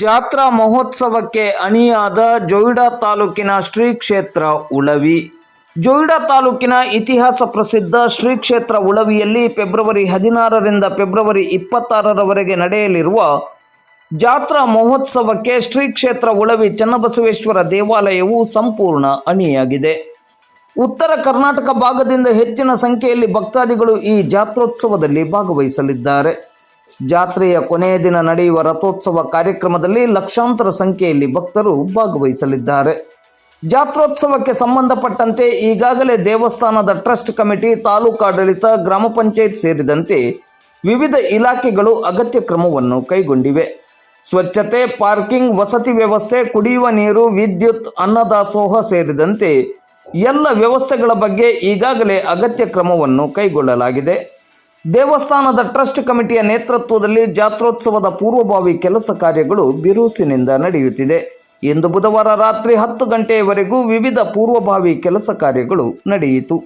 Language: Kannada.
ಜಾತ್ರಾ ಮಹೋತ್ಸವಕ್ಕೆ ಅಣಿಯಾದ ಜೊಯ್ಡಾ ತಾಲೂಕಿನ ಶ್ರೀ ಕ್ಷೇತ್ರ ಉಳವಿ. ಜೊಯ್ಡಾ ತಾಲೂಕಿನ ಇತಿಹಾಸ ಪ್ರಸಿದ್ಧ ಶ್ರೀ ಕ್ಷೇತ್ರ ಉಳವಿಯಲ್ಲಿ ಫೆಬ್ರವರಿ ಹದಿನಾರರಿಂದ ಫೆಬ್ರವರಿ ಇಪ್ಪತ್ತಾರರವರೆಗೆ ನಡೆಯಲಿರುವ ಜಾತ್ರಾ ಮಹೋತ್ಸವಕ್ಕೆ ಶ್ರೀ ಕ್ಷೇತ್ರ ಉಳವಿ ಚನ್ನಬಸವೇಶ್ವರ ದೇವಾಲಯವು ಸಂಪೂರ್ಣ ಅಣಿಯಾಗಿದೆ. ಉತ್ತರ ಕರ್ನಾಟಕ ಭಾಗದಿಂದ ಹೆಚ್ಚಿನ ಸಂಖ್ಯೆಯಲ್ಲಿ ಭಕ್ತಾದಿಗಳು ಈ ಜಾತ್ರೋತ್ಸವದಲ್ಲಿ ಭಾಗವಹಿಸಲಿದ್ದಾರೆ. ಜಾತ್ರೆಯ ಕೊನೆಯ ದಿನ ನಡೆಯುವ ರಥೋತ್ಸವ ಕಾರ್ಯಕ್ರಮದಲ್ಲಿ ಲಕ್ಷಾಂತರ ಸಂಖ್ಯೆಯಲ್ಲಿ ಭಕ್ತರು ಭಾಗವಹಿಸಲಿದ್ದಾರೆ. ಜಾತ್ರೋತ್ಸವಕ್ಕೆ ಸಂಬಂಧಪಟ್ಟಂತೆ ಈಗಾಗಲೇ ದೇವಸ್ಥಾನದ ಟ್ರಸ್ಟ್ ಕಮಿಟಿ ತಾಲೂಕಾಡಳಿತ ಗ್ರಾಮ ಪಂಚಾಯತ್ ಸೇರಿದಂತೆ ವಿವಿಧ ಇಲಾಖೆಗಳು ಅಗತ್ಯ ಕ್ರಮವನ್ನು ಕೈಗೊಂಡಿವೆ. ಸ್ವಚ್ಛತೆ, ಪಾರ್ಕಿಂಗ್, ವಸತಿ ವ್ಯವಸ್ಥೆ, ಕುಡಿಯುವ ನೀರು, ವಿದ್ಯುತ್, ಅನ್ನದಾಸೋಹ ಸೇರಿದಂತೆ ಎಲ್ಲ ವ್ಯವಸ್ಥೆಗಳ ಬಗ್ಗೆ ಈಗಾಗಲೇ ಅಗತ್ಯ ಕ್ರಮವನ್ನು ಕೈಗೊಳ್ಳಲಾಗಿದೆ. ದೇವಸ್ಥಾನದ ಟ್ರಸ್ಟ್ ಕಮಿಟಿಯ ನೇತೃತ್ವದಲ್ಲಿ ಜಾತ್ರೋತ್ಸವದ ಪೂರ್ವಭಾವಿ ಕೆಲಸ ಕಾರ್ಯಗಳು ಬಿರುಸಿನಿಂದ ನಡೆಯುತ್ತಿದೆ. ಇಂದು ಬುಧವಾರ ರಾತ್ರಿ ಹತ್ತು ಗಂಟೆಯವರೆಗೂ ವಿವಿಧ ಪೂರ್ವಭಾವಿ ಕೆಲಸ ಕಾರ್ಯಗಳು ನಡೆಯಿತು.